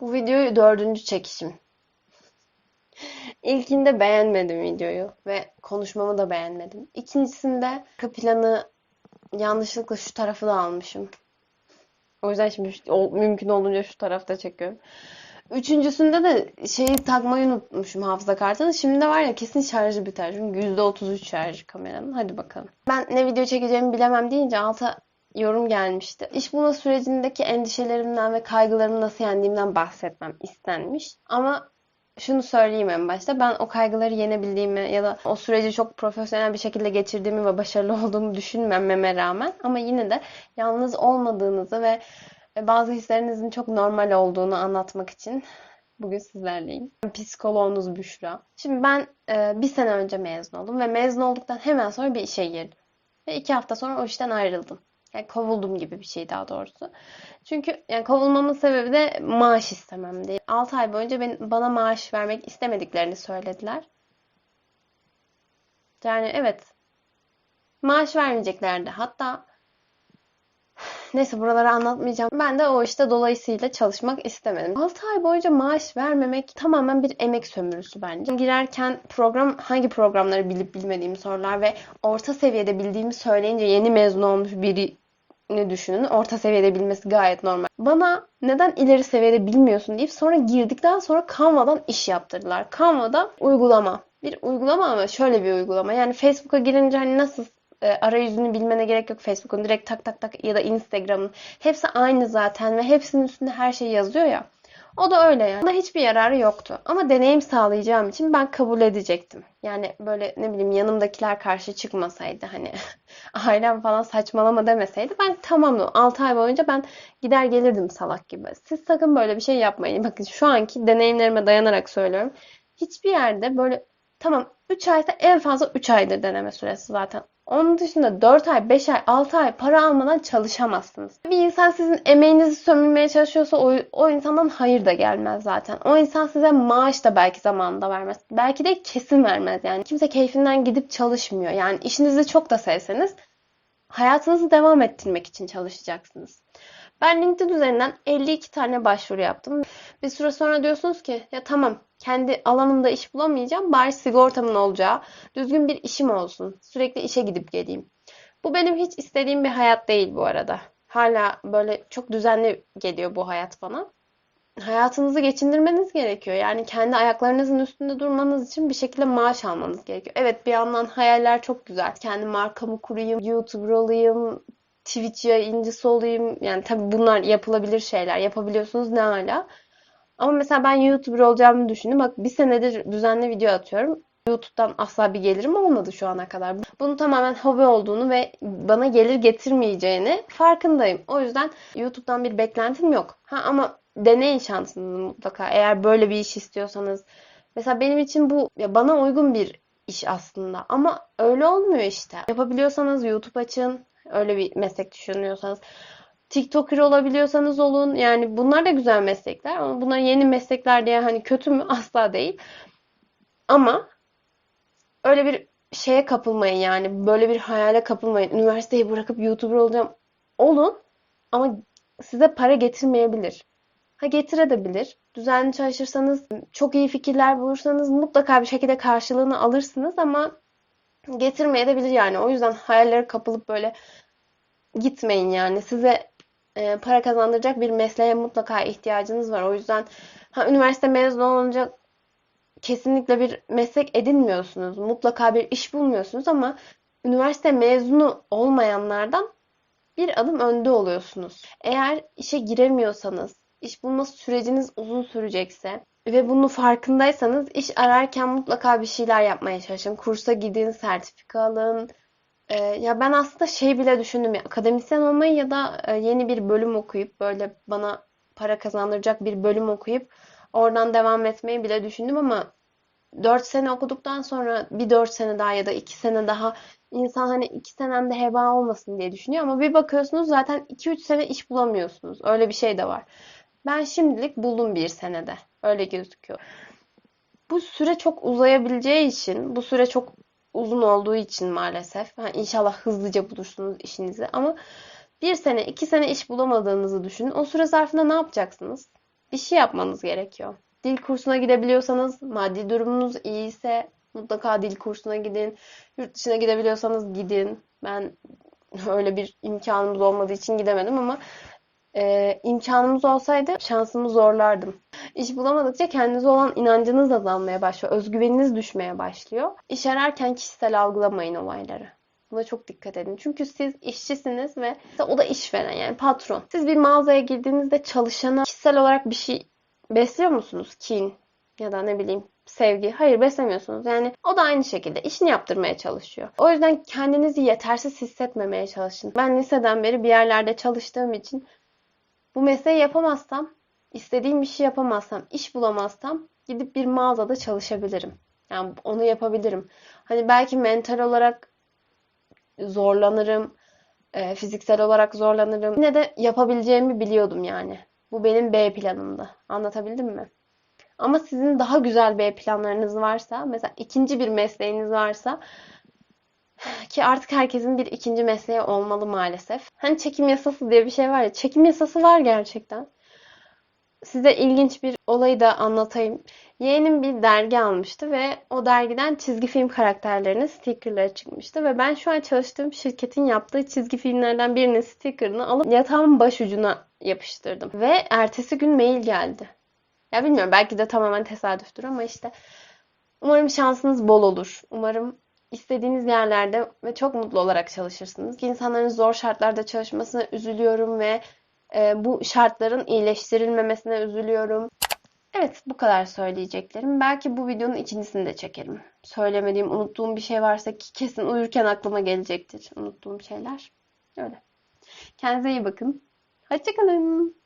Bu videoyu dördüncü çekişim. İlkinde beğenmedim videoyu ve konuşmamı da beğenmedim. İkincisinde arka planı yanlışlıkla şu tarafı da almışım. O yüzden şimdi mümkün olunca şu tarafta çekiyorum. Üçüncüsünde de şeyi takmayı unutmuşum hafıza kartını. Şimdi de var ya kesin şarjı biter. Çünkü %33 şarjı kameranın. Hadi bakalım. Ben ne video çekeceğimi bilemem deyince alta yorum gelmişti. İş bulma sürecindeki endişelerimden ve kaygılarımı nasıl yendiğimden bahsetmem istenmiş. Ama şunu söyleyeyim en başta. Ben o kaygıları yenebildiğimi ya da o süreci çok profesyonel bir şekilde geçirdiğimi ve başarılı olduğumu düşünmememe rağmen ama yine de yalnız olmadığınızı ve bazı hislerinizin çok normal olduğunu anlatmak için bugün sizlerleyim. Psikoloğunuz Büşra. Şimdi ben e, bir sene önce mezun oldum ve mezun olduktan hemen sonra bir işe girdim. Ve iki hafta sonra o işten ayrıldım. Yani kovuldum gibi bir şey daha doğrusu. Çünkü yani kovulmamın sebebi de maaş istememdi. 6 ay boyunca ben, bana maaş vermek istemediklerini söylediler. Yani evet maaş vermeyeceklerdi. Hatta neyse buraları anlatmayacağım. Ben de o işte dolayısıyla çalışmak istemedim. 6 ay boyunca maaş vermemek tamamen bir emek sömürüsü bence. Girerken program hangi programları bilip bilmediğimi sorular ve orta seviyede bildiğimi söyleyince yeni mezun olmuş biri ne düşünün. Orta seviyede bilmesi gayet normal. Bana neden ileri seviyede bilmiyorsun deyip sonra girdikten sonra Canva'dan iş yaptırdılar. Canva'da uygulama. Bir uygulama ama şöyle bir uygulama. Yani Facebook'a girince hani nasıl e, arayüzünü bilmene gerek yok Facebook'un. Direkt tak tak tak ya da Instagram'ın. Hepsi aynı zaten ve hepsinin üstünde her şey yazıyor ya. O da öyle yani. Bana hiçbir yararı yoktu. Ama deneyim sağlayacağım için ben kabul edecektim. Yani böyle ne bileyim yanımdakiler karşı çıkmasaydı hani ailem falan saçmalama demeseydi ben tamamım. 6 ay boyunca ben gider gelirdim salak gibi. Siz sakın böyle bir şey yapmayın. Bakın şu anki deneyimlerime dayanarak söylüyorum. Hiçbir yerde böyle tamam 3 aysa en fazla 3 aydır deneme süresi zaten. Onun dışında 4 ay, 5 ay, 6 ay para almadan çalışamazsınız. Bir insan sizin emeğinizi sömürmeye çalışıyorsa o, o insandan hayır da gelmez zaten. O insan size maaş da belki zamanında vermez. Belki de kesin vermez yani. Kimse keyfinden gidip çalışmıyor. Yani işinizi çok da sevseniz hayatınızı devam ettirmek için çalışacaksınız. Ben LinkedIn üzerinden 52 tane başvuru yaptım. Bir süre sonra diyorsunuz ki ya tamam kendi alanımda iş bulamayacağım bari sigortamın olacağı düzgün bir işim olsun. Sürekli işe gidip geleyim. Bu benim hiç istediğim bir hayat değil bu arada. Hala böyle çok düzenli geliyor bu hayat bana. Hayatınızı geçindirmeniz gerekiyor. Yani kendi ayaklarınızın üstünde durmanız için bir şekilde maaş almanız gerekiyor. Evet bir yandan hayaller çok güzel. Kendi markamı kurayım, YouTuber olayım, Twitch yayıncısı olayım. Yani tabii bunlar yapılabilir şeyler. Yapabiliyorsunuz ne hala. Ama mesela ben YouTuber olacağımı düşündüm. Bak bir senedir düzenli video atıyorum. YouTube'dan asla bir gelirim olmadı şu ana kadar. Bunun tamamen hobi olduğunu ve bana gelir getirmeyeceğini farkındayım. O yüzden YouTube'dan bir beklentim yok. Ha ama deneyin şansınızı mutlaka. Eğer böyle bir iş istiyorsanız. Mesela benim için bu ya bana uygun bir iş aslında. Ama öyle olmuyor işte. Yapabiliyorsanız YouTube açın. Öyle bir meslek düşünüyorsanız. TikToker olabiliyorsanız olun. Yani bunlar da güzel meslekler ama bunlar yeni meslekler diye hani kötü mü? Asla değil. Ama öyle bir şeye kapılmayın yani. Böyle bir hayale kapılmayın. Üniversiteyi bırakıp YouTuber olacağım. Olun ama size para getirmeyebilir. Ha getirebilir. Düzenli çalışırsanız, çok iyi fikirler bulursanız mutlaka bir şekilde karşılığını alırsınız ama getirmeyebilir yani. O yüzden hayallere kapılıp böyle gitmeyin yani. Size e, para kazandıracak bir mesleğe mutlaka ihtiyacınız var. O yüzden ha, üniversite mezunu olunca kesinlikle bir meslek edinmiyorsunuz. Mutlaka bir iş bulmuyorsunuz ama üniversite mezunu olmayanlardan bir adım önde oluyorsunuz. Eğer işe giremiyorsanız, iş bulma süreciniz uzun sürecekse ve bunun farkındaysanız iş ararken mutlaka bir şeyler yapmaya çalışın. Kursa gidin, sertifika alın. Ee, ya ben aslında şey bile düşündüm ya akademisyen olmayı ya da e, yeni bir bölüm okuyup böyle bana para kazandıracak bir bölüm okuyup oradan devam etmeyi bile düşündüm ama 4 sene okuduktan sonra bir 4 sene daha ya da 2 sene daha insan hani 2 senem de heba olmasın diye düşünüyor ama bir bakıyorsunuz zaten 2-3 sene iş bulamıyorsunuz. Öyle bir şey de var. Ben şimdilik buldum bir senede. Öyle gözüküyor. Bu süre çok uzayabileceği için, bu süre çok uzun olduğu için maalesef. Ha, inşallah hızlıca bulursunuz işinizi ama bir sene, iki sene iş bulamadığınızı düşünün. O süre zarfında ne yapacaksınız? Bir şey yapmanız gerekiyor. Dil kursuna gidebiliyorsanız, maddi durumunuz iyiyse mutlaka dil kursuna gidin. Yurt dışına gidebiliyorsanız gidin. Ben öyle bir imkanımız olmadığı için gidemedim ama e, imkanımız olsaydı şansımı zorlardım. İş bulamadıkça kendinize olan inancınız azalmaya başlıyor. Özgüveniniz düşmeye başlıyor. İş ararken kişisel algılamayın olayları. Buna çok dikkat edin. Çünkü siz işçisiniz ve o da işveren yani patron. Siz bir mağazaya girdiğinizde çalışana kişisel olarak bir şey besliyor musunuz? Kin ya da ne bileyim sevgi. Hayır beslemiyorsunuz. Yani o da aynı şekilde işini yaptırmaya çalışıyor. O yüzden kendinizi yetersiz hissetmemeye çalışın. Ben liseden beri bir yerlerde çalıştığım için bu mesleği yapamazsam, istediğim işi yapamazsam, iş bulamazsam gidip bir mağazada çalışabilirim. Yani onu yapabilirim. Hani belki mental olarak zorlanırım, e, fiziksel olarak zorlanırım. Yine de yapabileceğimi biliyordum yani. Bu benim B planımdı. Anlatabildim mi? Ama sizin daha güzel B planlarınız varsa, mesela ikinci bir mesleğiniz varsa ki artık herkesin bir ikinci mesleği olmalı maalesef. Hani çekim yasası diye bir şey var ya. Çekim yasası var gerçekten. Size ilginç bir olayı da anlatayım. Yeğenim bir dergi almıştı ve o dergiden çizgi film karakterlerinin stickerları çıkmıştı. Ve ben şu an çalıştığım şirketin yaptığı çizgi filmlerden birinin stickerını alıp yatağımın baş ucuna yapıştırdım. Ve ertesi gün mail geldi. Ya bilmiyorum belki de tamamen tesadüftür ama işte umarım şansınız bol olur. Umarım istediğiniz yerlerde ve çok mutlu olarak çalışırsınız. İnsanların zor şartlarda çalışmasına üzülüyorum ve e, bu şartların iyileştirilmemesine üzülüyorum. Evet, bu kadar söyleyeceklerim. Belki bu videonun ikincisini de çekerim. Söylemediğim, unuttuğum bir şey varsa ki kesin uyurken aklıma gelecektir unuttuğum şeyler. Öyle. Kendinize iyi bakın. Hoşçakalın.